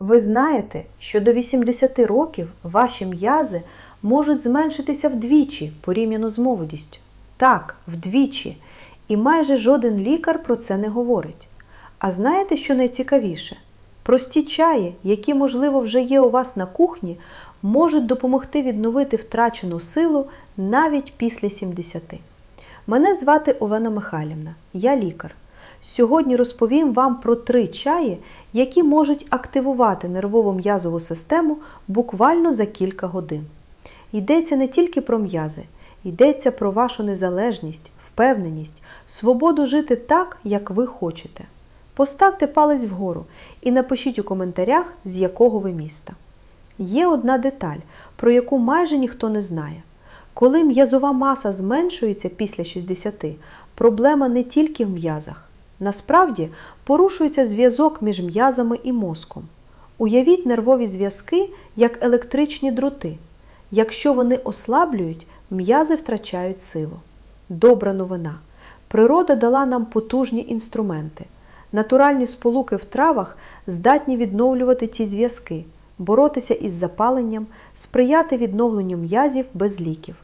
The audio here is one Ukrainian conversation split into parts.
Ви знаєте, що до 80 років ваші м'язи можуть зменшитися вдвічі порівняно з молодістю. Так, вдвічі. І майже жоден лікар про це не говорить. А знаєте, що найцікавіше? Прості чаї, які, можливо, вже є у вас на кухні, можуть допомогти відновити втрачену силу навіть після 70. Мене звати Олена Михайлівна, я лікар. Сьогодні розповім вам про три чаї, які можуть активувати нервово-м'язову систему буквально за кілька годин. Йдеться не тільки про м'язи, йдеться про вашу незалежність, впевненість, свободу жити так, як ви хочете. Поставте палець вгору і напишіть у коментарях, з якого ви міста. Є одна деталь, про яку майже ніхто не знає. Коли м'язова маса зменшується після 60, проблема не тільки в м'язах. Насправді порушується зв'язок між м'язами і мозком. Уявіть нервові зв'язки як електричні дроти. Якщо вони ослаблюють, м'язи втрачають силу. Добра новина. Природа дала нам потужні інструменти. Натуральні сполуки в травах здатні відновлювати ці зв'язки, боротися із запаленням, сприяти відновленню м'язів без ліків.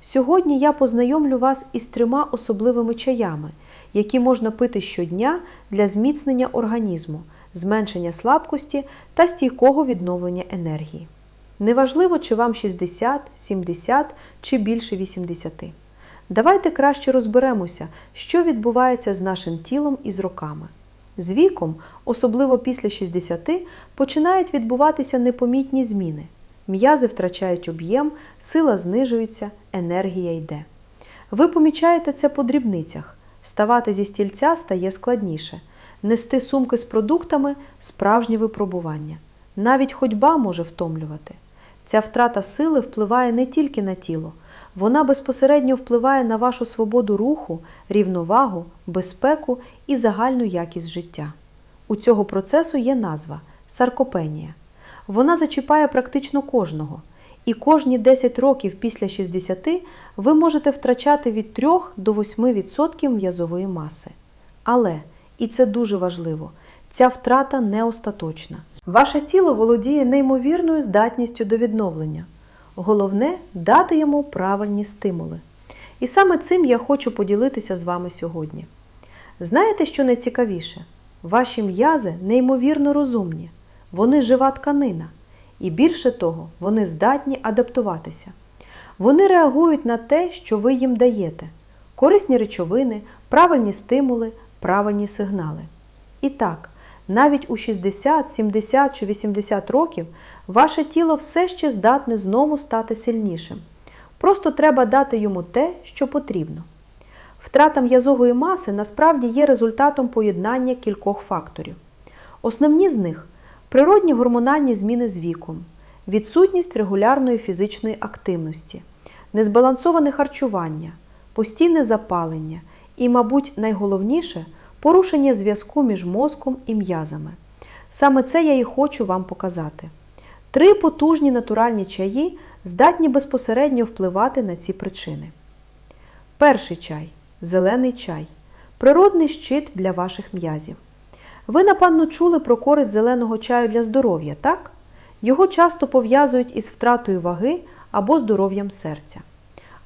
Сьогодні я познайомлю вас із трьома особливими чаями, які можна пити щодня для зміцнення організму, зменшення слабкості та стійкого відновлення енергії. Неважливо, чи вам 60, 70 чи більше 80. Давайте краще розберемося, що відбувається з нашим тілом і з роками. З віком, особливо після 60, починають відбуватися непомітні зміни. М'язи втрачають об'єм, сила знижується, енергія йде. Ви помічаєте це по дрібницях. Вставати зі стільця стає складніше. Нести сумки з продуктами справжнє випробування. Навіть ходьба може втомлювати. Ця втрата сили впливає не тільки на тіло, вона безпосередньо впливає на вашу свободу руху, рівновагу, безпеку і загальну якість життя. У цього процесу є назва саркопенія. Вона зачіпає практично кожного. І кожні 10 років після 60 ви можете втрачати від 3 до 8% м'язової маси. Але, і це дуже важливо, ця втрата не остаточна. Ваше тіло володіє неймовірною здатністю до відновлення. Головне дати йому правильні стимули. І саме цим я хочу поділитися з вами сьогодні. Знаєте, що найцікавіше? Ваші м'язи неймовірно розумні, вони жива тканина. І більше того, вони здатні адаптуватися. Вони реагують на те, що ви їм даєте: корисні речовини, правильні стимули, правильні сигнали. І так, навіть у 60, 70 чи 80 років ваше тіло все ще здатне знову стати сильнішим. Просто треба дати йому те, що потрібно. Втрата м'язової маси насправді є результатом поєднання кількох факторів. Основні з них природні гормональні зміни з віком, відсутність регулярної фізичної активності, незбалансоване харчування, постійне запалення і, мабуть, найголовніше порушення зв'язку між мозком і м'язами. Саме це я і хочу вам показати. Три потужні натуральні чаї здатні безпосередньо впливати на ці причини. Перший чай зелений чай природний щит для ваших м'язів. Ви, напевно, чули про користь зеленого чаю для здоров'я, так? Його часто пов'язують із втратою ваги або здоров'ям серця.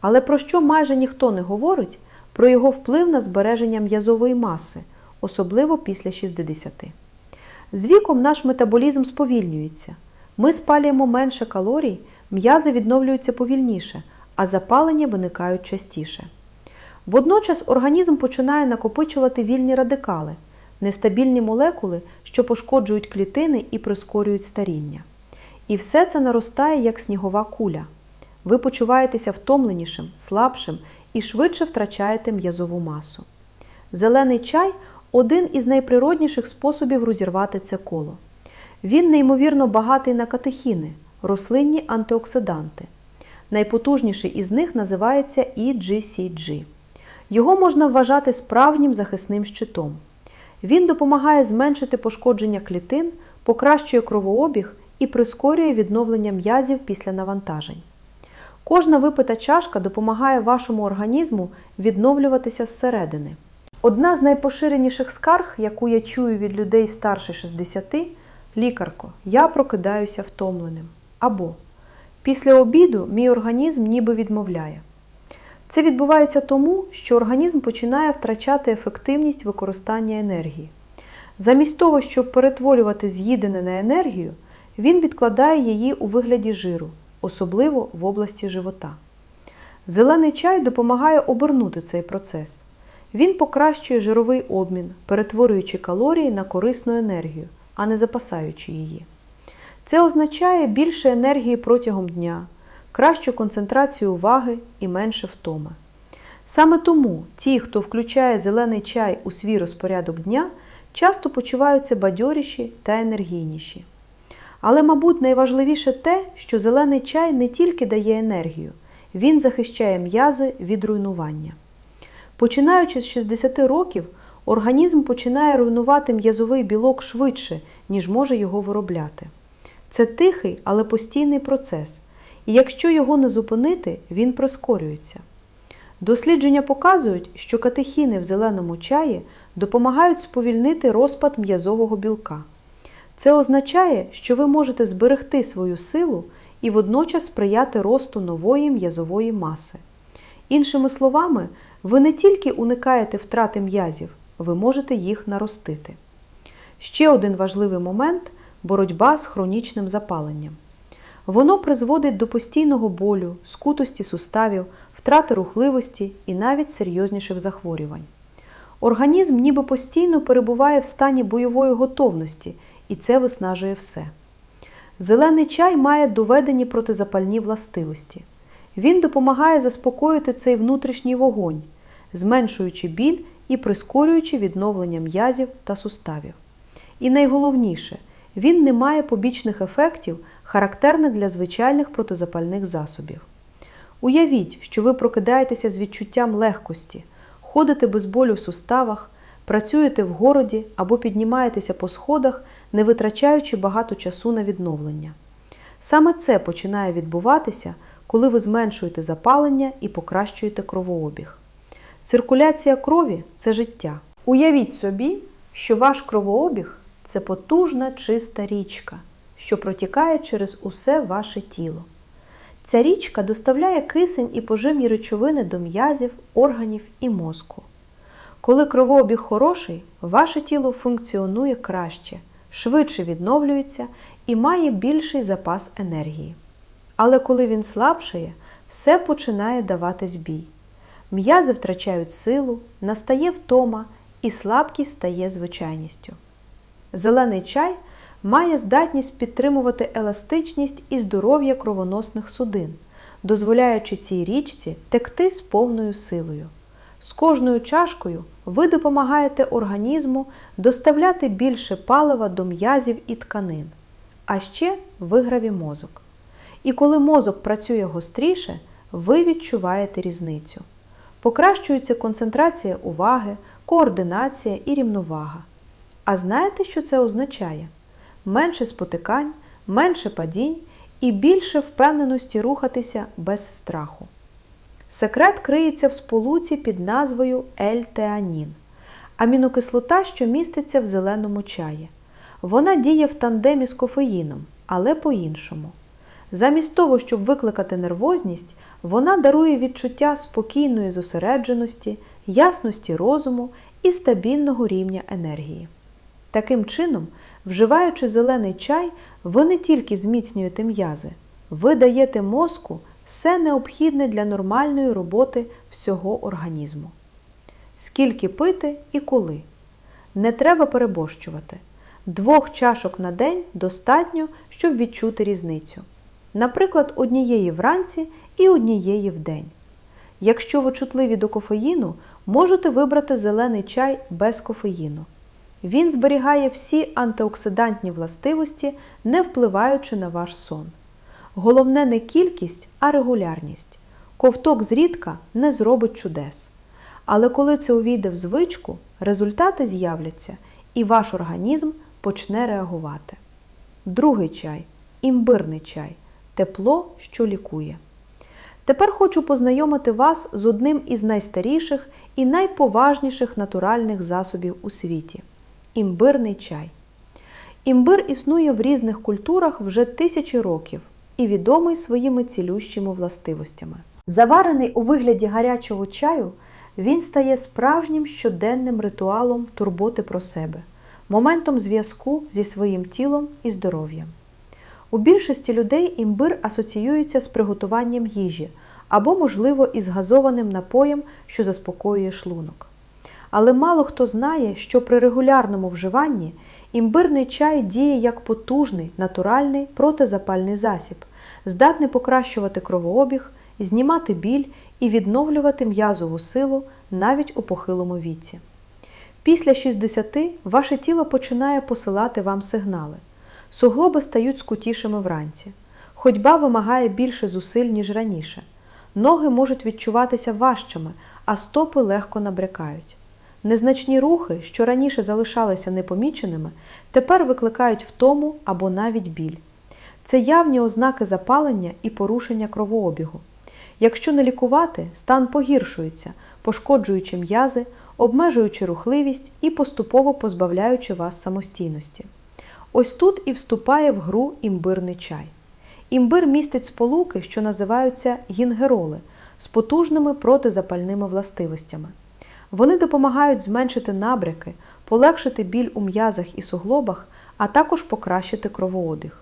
Але про що майже ніхто не говорить, про його вплив на збереження м'язової маси, особливо після 60. З віком наш метаболізм сповільнюється. Ми спалюємо менше калорій, м'язи відновлюються повільніше, а запалення виникають частіше. Водночас організм починає накопичувати вільні радикали, нестабільні молекули, що пошкоджують клітини і прискорюють старіння. І все це наростає як снігова куля. Ви почуваєтеся втомленішим, слабшим і швидше втрачаєте м'язову масу. Зелений чай один із найприродніших способів розірвати це коло. Він неймовірно багатий на катехіни, рослинні антиоксиданти. Найпотужніший із них називається EGCG. Його можна вважати справжнім захисним щитом. Він допомагає зменшити пошкодження клітин, покращує кровообіг і прискорює відновлення м'язів після навантажень. Кожна випита чашка допомагає вашому організму відновлюватися зсередини. Одна з найпоширеніших скарг, яку я чую від людей старше 60, Лікарко, я прокидаюся втомленим. Або після обіду мій організм ніби відмовляє. Це відбувається тому, що організм починає втрачати ефективність використання енергії. Замість того, щоб перетворювати з'їдене на енергію, він відкладає її у вигляді жиру, особливо в області живота. Зелений чай допомагає обернути цей процес. Він покращує жировий обмін, перетворюючи калорії на корисну енергію, а не запасаючи її. Це означає більше енергії протягом дня, кращу концентрацію уваги і менше втоми. Саме тому ті, хто включає зелений чай у свій розпорядок дня, часто почуваються бадьоріші та енергійніші. Але, мабуть, найважливіше те, що зелений чай не тільки дає енергію, він захищає м'язи від руйнування. Починаючи з 60 років, організм починає руйнувати м'язовий білок швидше, ніж може його виробляти. Це тихий, але постійний процес, і якщо його не зупинити, він прискорюється. Дослідження показують, що катехіни в зеленому чаї допомагають сповільнити розпад м'язового білка. Це означає, що ви можете зберегти свою силу і водночас сприяти росту нової м'язової маси. Іншими словами, ви не тільки уникаєте втрати м'язів, ви можете їх наростити. Ще один важливий момент боротьба з хронічним запаленням. Воно призводить до постійного болю, скутості суставів, втрати рухливості і навіть серйозніших захворювань. Організм ніби постійно перебуває в стані бойової готовності, і це виснажує все. Зелений чай має доведені протизапальні властивості. Він допомагає заспокоїти цей внутрішній вогонь, зменшуючи біль і прискорюючи відновлення м'язів та суставів. І найголовніше, він не має побічних ефектів, характерних для звичайних протизапальних засобів. Уявіть, що ви прокидаєтеся з відчуттям легкості, ходите без болю в суставах, працюєте в городі або піднімаєтеся по сходах, не витрачаючи багато часу на відновлення. Саме це починає відбуватися, коли ви зменшуєте запалення і покращуєте кровообіг. Циркуляція крові це життя. Уявіть собі, що ваш кровообіг це потужна чиста річка, що протікає через усе ваше тіло. Ця річка доставляє кисень і поживні речовини до м'язів, органів і мозку. Коли кровообіг хороший, ваше тіло функціонує краще, швидше відновлюється і має більший запас енергії. Але коли він слабшає, все починає давати збій. М'язи втрачають силу, настає втома і слабкість стає звичайністю. Зелений чай має здатність підтримувати еластичність і здоров'я кровоносних судин, дозволяючи цій річці текти з повною силою. З кожною чашкою ви допомагаєте організму доставляти більше палива до м'язів і тканин, а ще виграві мозок. І коли мозок працює гостріше, ви відчуваєте різницю. Покращується концентрація уваги, координація і рівновага. А знаєте, що це означає? Менше спотикань, менше падінь і більше впевненості рухатися без страху. Секрет криється в сполуці під назвою L-теанін – амінокислота, що міститься в зеленому чаї. Вона діє в тандемі з кофеїном, але по-іншому. Замість того, щоб викликати нервозність, вона дарує відчуття спокійної зосередженості, ясності розуму і стабільного рівня енергії. Таким чином, вживаючи зелений чай, ви не тільки зміцнюєте м'язи, ви даєте мозку все необхідне для нормальної роботи всього організму. Скільки пити і коли. Не треба переборщувати. Двох чашок на день достатньо, щоб відчути різницю. Наприклад, однієї вранці і однієї в день. Якщо ви чутливі до кофеїну, можете вибрати зелений чай без кофеїну. Він зберігає всі антиоксидантні властивості, не впливаючи на ваш сон. Головне не кількість, а регулярність. Ковток зрідка не зробить чудес. Але коли це увійде в звичку, результати з'являться і ваш організм почне реагувати. Другий чай імбирний чай тепло, що лікує. Тепер хочу познайомити вас з одним із найстаріших і найповажніших натуральних засобів у світі імбирний чай. Імбир існує в різних культурах вже тисячі років і відомий своїми цілющими властивостями. Заварений у вигляді гарячого чаю, він стає справжнім щоденним ритуалом турботи про себе, моментом зв'язку зі своїм тілом і здоров'ям. У більшості людей імбир асоціюється з приготуванням їжі або, можливо, із газованим напоєм, що заспокоює шлунок. Але мало хто знає, що при регулярному вживанні імбирний чай діє як потужний натуральний протизапальний засіб, здатний покращувати кровообіг, знімати біль і відновлювати м'язову силу навіть у похилому віці. Після 60 ваше тіло починає посилати вам сигнали. Суглоби стають скутішими вранці. Ходьба вимагає більше зусиль, ніж раніше. Ноги можуть відчуватися важчими, а стопи легко набрякають. Незначні рухи, що раніше залишалися непоміченими, тепер викликають втому або навіть біль. Це явні ознаки запалення і порушення кровообігу. Якщо не лікувати, стан погіршується, пошкоджуючи м'язи, обмежуючи рухливість і поступово позбавляючи вас самостійності. Ось тут і вступає в гру імбирний чай. Імбир містить сполуки, що називаються гінгероли, з потужними протизапальними властивостями. Вони допомагають зменшити набряки, полегшити біль у м'язах і суглобах, а також покращити кровообіг.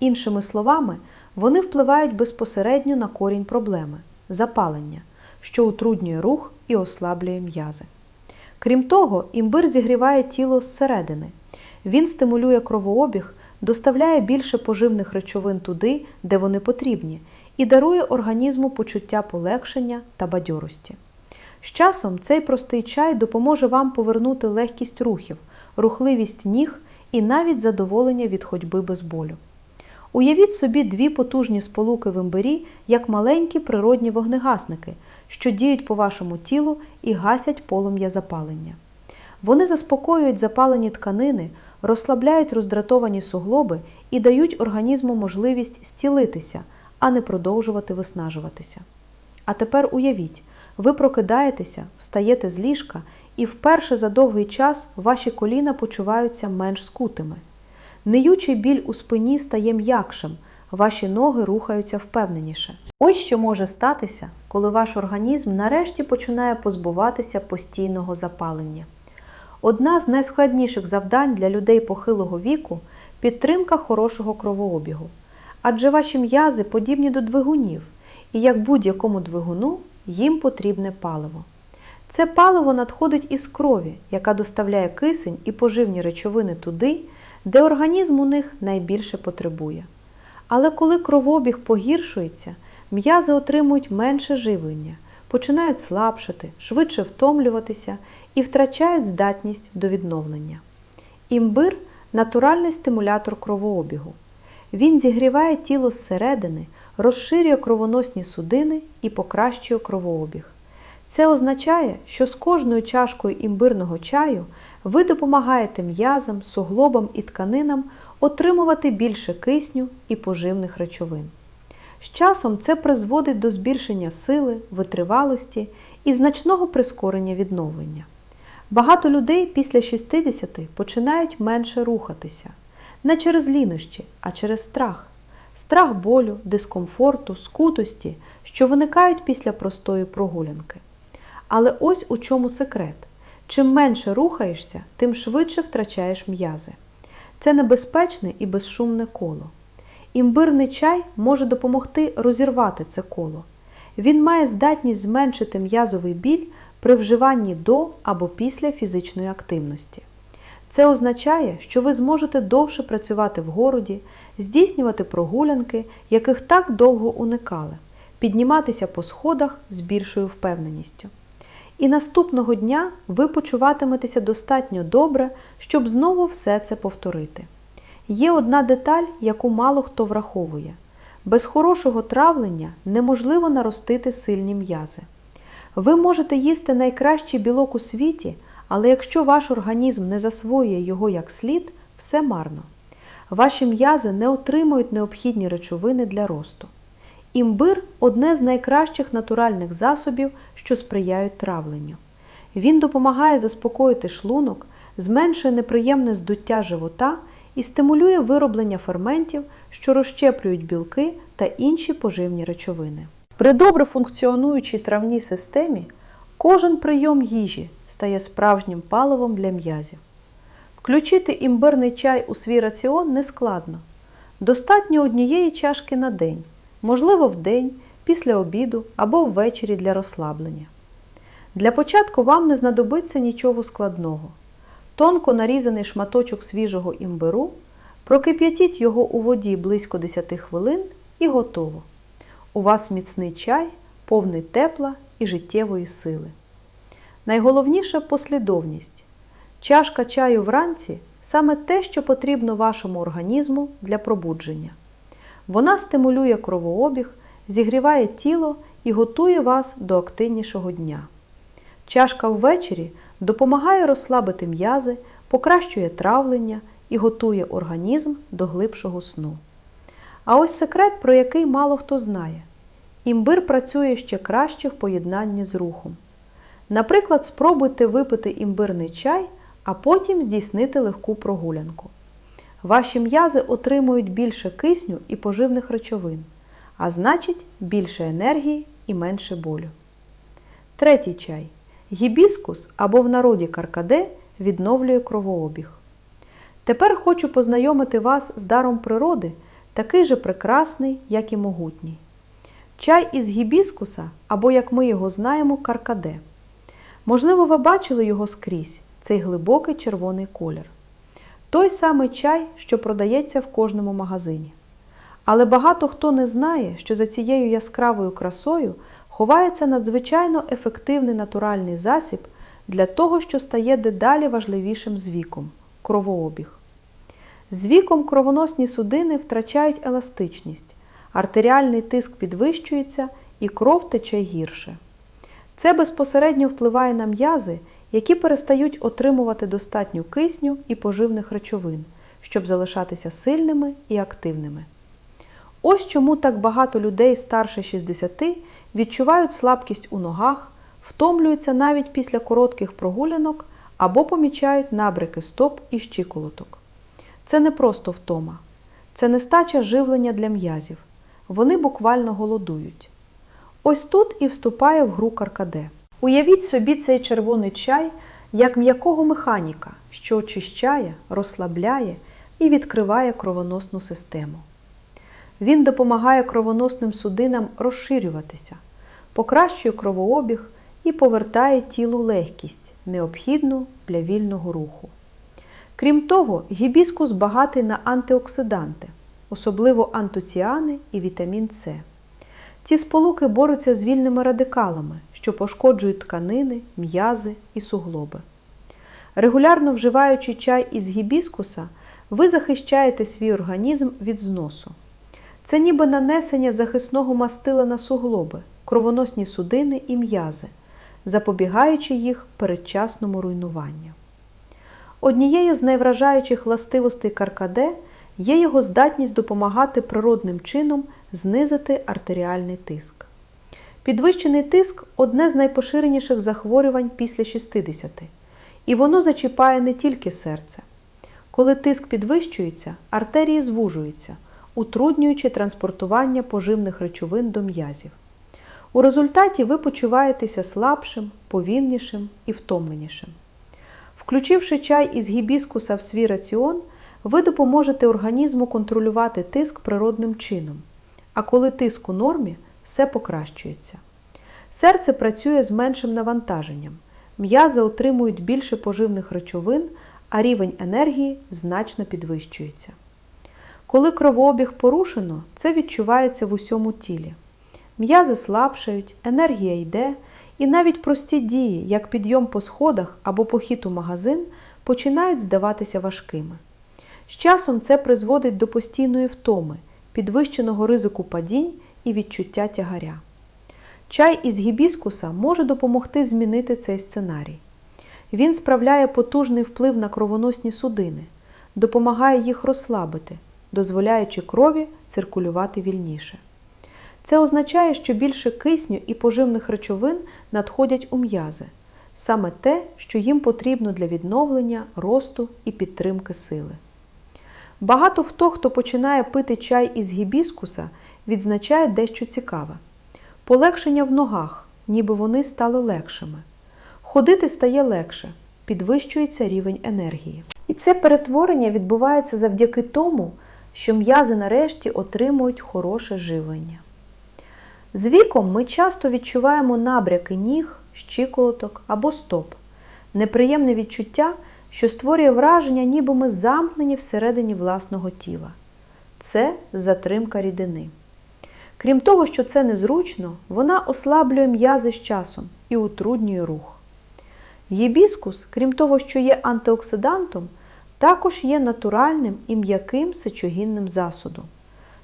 Іншими словами, вони впливають безпосередньо на корінь проблеми запалення, що утруднює рух і ослаблює м'язи. Крім того, імбир зігріває тіло зсередини. Він стимулює кровообіг, доставляє більше поживних речовин туди, де вони потрібні, і дарує організму почуття полегшення та бадьорості. З часом цей простий чай допоможе вам повернути легкість рухів, рухливість ніг і навіть задоволення від ходьби без болю. Уявіть собі дві потужні сполуки в імбирі, як маленькі природні вогнегасники, що діють по вашому тілу і гасять полум'я запалення. Вони заспокоюють запалені тканини, розслабляють роздратовані суглоби і дають організму можливість зцілитися, а не продовжувати виснажуватися. А тепер уявіть, ви прокидаєтеся, встаєте з ліжка, і вперше за довгий час ваші коліна почуваються менш скутими. Неючий біль у спині стає м'якшим, ваші ноги рухаються впевненіше. Ось що може статися, коли ваш організм нарешті починає позбуватися постійного запалення. Одна з найскладніших завдань для людей похилого віку підтримка хорошого кровообігу. Адже ваші м'язи подібні до двигунів, і як будь-якому двигуну їм потрібне паливо. Це паливо надходить із крові, яка доставляє кисень і поживні речовини туди, де організм у них найбільше потребує. Але коли кровообіг погіршується, м'язи отримують менше живлення, починають слабшати, швидше втомлюватися і втрачають здатність до відновлення. Імбир натуральний стимулятор кровообігу. Він зігріває тіло зсередини, розширює кровоносні судини і покращує кровообіг. Це означає, що з кожною чашкою імбирного чаю ви допомагаєте м'язам, суглобам і тканинам отримувати більше кисню і поживних речовин. З часом це призводить до збільшення сили, витривалості і значного прискорення відновлення. Багато людей після 60 починають менше рухатися не через лінощі, а через страх. Страх болю, дискомфорту, скутості, що виникають після простої прогулянки. Але ось у чому секрет. Чим менше рухаєшся, тим швидше втрачаєш м'язи. Це небезпечне і безшумне коло. Імбирний чай може допомогти розірвати це коло. Він має здатність зменшити м'язовий біль при вживанні до або після фізичної активності. Це означає, що ви зможете довше працювати в городі, здійснювати прогулянки, яких так довго уникали, підніматися по сходах з більшою впевненістю. І наступного дня ви почуватиметеся достатньо добре, щоб знову все це повторити. Є одна деталь, яку мало хто враховує. Без хорошого травлення неможливо наростити сильні м'язи. Ви можете їсти найкращий білок у світі, але якщо ваш організм не засвоює його як слід, все марно. Ваші м'язи не отримують необхідні речовини для росту. Імбир одне з найкращих натуральних засобів, що сприяють травленню. Він допомагає заспокоїти шлунок, зменшує неприємне здуття живота і стимулює вироблення ферментів, що розщеплюють білки та інші поживні речовини. При добре функціонуючій травній системі кожен прийом їжі стає справжнім паливом для м'язів. Включити імбирний чай у свій раціон нескладно. Достатньо однієї чашки на день, можливо, в день, після обіду або ввечері для розслаблення. Для початку вам не знадобиться нічого складного. Тонко нарізаний шматочок свіжого імбиру, прокип'ятіть його у воді близько 10 хвилин і готово. У вас міцний чай, повний тепла і життєвої сили. Найголовніша послідовність. Чашка чаю вранці саме те, що потрібно вашому організму для пробудження. Вона стимулює кровообіг, зігріває тіло і готує вас до активнішого дня. Чашка ввечері допомагає розслабити м'язи, покращує травлення і готує організм до глибшого сну. А ось секрет, про який мало хто знає. Імбир працює ще краще в поєднанні з рухом. Наприклад, спробуйте випити імбирний чай, а потім здійснити легку прогулянку. Ваші м'язи отримують більше кисню і поживних речовин, а значить більше енергії і менше болю. Третій чай. Гібіскус або в народі каркаде відновлює кровообіг. Тепер хочу познайомити вас з даром природи, такий же прекрасний, як і могутній. Чай із гібіскуса, або, як ми його знаємо, каркаде. Можливо, ви бачили його скрізь, цей глибокий червоний колір. Той самий чай, що продається в кожному магазині. Але багато хто не знає, що за цією яскравою красою ховається надзвичайно ефективний натуральний засіб для того, що стає дедалі важливішим з віком кровообіг. З віком кровоносні судини втрачають еластичність, артеріальний тиск підвищується і кров тече гірше. Це безпосередньо впливає на м'язи, які перестають отримувати достатньо кисню і поживних речовин, щоб залишатися сильними і активними. Ось чому так багато людей старше 60 відчувають слабкість у ногах, втомлюються навіть після коротких прогулянок або помічають набрики стоп і щиколоток. Це не просто втома, це нестача живлення для м'язів. Вони буквально голодують. Ось тут і вступає в гру каркаде. Уявіть собі цей червоний чай як м'якого механіка, що очищає, розслабляє і відкриває кровоносну систему. Він допомагає кровоносним судинам розширюватися, покращує кровообіг і повертає тілу легкість, необхідну для вільного руху. Крім того, гібіскус багатий на антиоксиданти, особливо антоціани і вітамін С. Ці сполуки борються з вільними радикалами, що пошкоджують тканини, м'язи і суглоби. Регулярно вживаючи чай із гібіскуса, ви захищаєте свій організм від зносу. Це ніби нанесення захисного мастила на суглоби, кровоносні судини і м'язи, запобігаючи їх передчасному руйнуванню. Однією з найвражаючих властивостей каркаде є його здатність допомагати природним чином знизити артеріальний тиск. Підвищений тиск одне з найпоширеніших захворювань після 60, і воно зачіпає не тільки серце. Коли тиск підвищується, артерії звужуються, утруднюючи транспортування поживних речовин до м'язів. У результаті ви почуваєтеся слабшим, повільнішим і втомленішим. Включивши чай із гібіскуса в свій раціон, ви допоможете організму контролювати тиск природним чином. А коли тиск у нормі, все покращується. Серце працює з меншим навантаженням, м'язи отримують більше поживних речовин, а рівень енергії значно підвищується. Коли кровообіг порушено, це відчувається в усьому тілі. М'язи слабшають, енергія йде, і навіть прості дії, як підйом по сходах або похід у магазин, починають здаватися важкими. З часом це призводить до постійної втоми, підвищеного ризику падінь і відчуття тягаря. Чай із гібіскуса може допомогти змінити цей сценарій. Він справляє потужний вплив на кровоносні судини, допомагає їх розслабити, дозволяючи крові циркулювати вільніше. Це означає, що більше кисню і поживних речовин надходять у м'язи, саме те, що їм потрібно для відновлення, росту і підтримки сили. Багато хто, хто починає пити чай із гібіскуса, відзначає дещо цікаве. Полегшення в ногах, ніби вони стали легшими. Ходити стає легше, підвищується рівень енергії. І це перетворення відбувається завдяки тому, що м'язи нарешті отримують хороше живлення. З віком ми часто відчуваємо набряки ніг, щиколоток або стоп, неприємне відчуття, що створює враження, ніби ми замкнені всередині власного тіла. Це затримка рідини. Крім того, що це незручно, вона ослаблює м'язи з часом і утруднює рух. Гібіскус, крім того, що є антиоксидантом, також є натуральним і м'яким сечогінним засобом.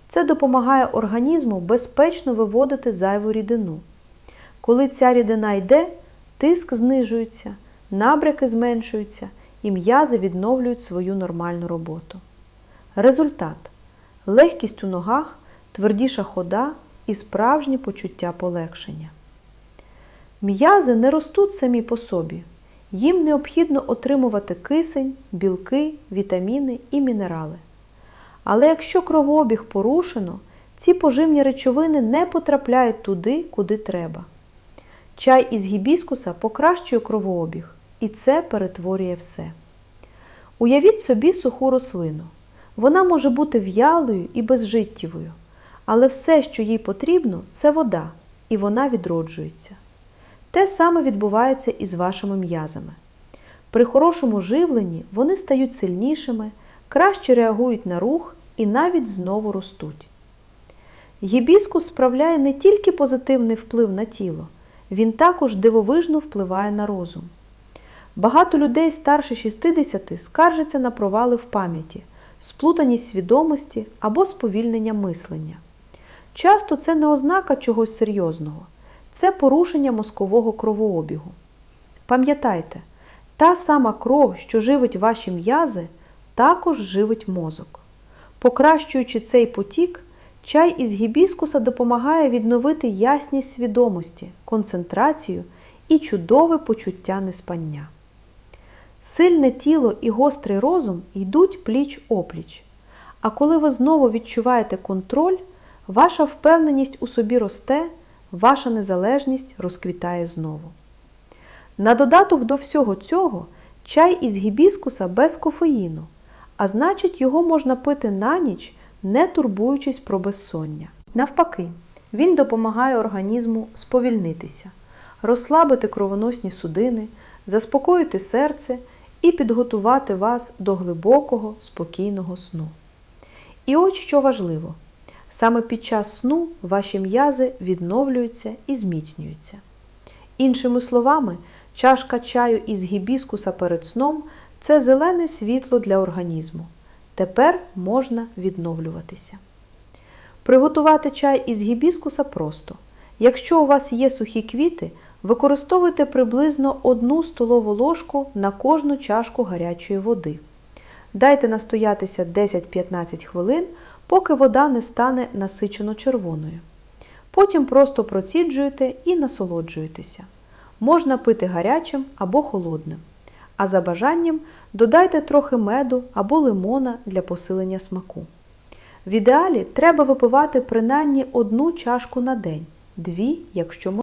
Це допомагає організму безпечно виводити зайву рідину. Коли ця рідина йде, тиск знижується, набряки зменшуються і м'язи відновлюють свою нормальну роботу. Результат легкість у ногах, твердіша хода і справжнє почуття полегшення. М'язи не ростуть самі по собі. Їм необхідно отримувати кисень, білки, вітаміни і мінерали. Але якщо кровообіг порушено, ці поживні речовини не потрапляють туди, куди треба. Чай із гібіскуса покращує кровообіг, і це перетворює все. Уявіть собі суху рослину. Вона може бути в'ялою і безжиттєвою, але все, що їй потрібно, це вода, і вона відроджується. Те саме відбувається і з вашими м'язами. При хорошому живленні вони стають сильнішими, краще реагують на рух і навіть знову ростуть. Гібіскус справляє не тільки позитивний вплив на тіло, він також дивовижно впливає на розум. Багато людей старше 60 скаржаться на провали в пам'яті, сплутаність свідомості або сповільнення мислення. Часто це не ознака чогось серйозного, це порушення мозкового кровообігу. Пам'ятайте, та сама кров, що живить ваші м'язи, також живить мозок. Покращуючи цей потік, чай із гібіскуса допомагає відновити ясність свідомості, концентрацію і чудове почуття неспання. Сильне тіло і гострий розум йдуть пліч опліч. А коли ви знову відчуваєте контроль, ваша впевненість у собі росте, ваша незалежність розквітає знову. На додаток до всього цього чай із гібіскуса без кофеїну, а значить, його можна пити на ніч, не турбуючись про безсоння. Навпаки, він допомагає організму сповільнитися, розслабити кровоносні судини, заспокоїти серце і підготувати вас до глибокого, спокійного сну. І от що важливо, саме під час сну ваші м'язи відновлюються і зміцнюються. Іншими словами, чашка чаю із гібіскуса перед сном це зелене світло для організму. Тепер можна відновлюватися. Приготувати чай із гібіскуса просто. Якщо у вас є сухі квіти, використовуйте приблизно 1 столову ложку на кожну чашку гарячої води. Дайте настоятися 10-15 хвилин, поки вода не стане насичено червоною. Потім просто проціджуєте і насолоджуєтеся. Можна пити гарячим або холодним. А за бажанням додайте трохи меду або лимона для посилення смаку. В ідеалі треба випивати принаймні одну чашку на день, дві, якщо можна.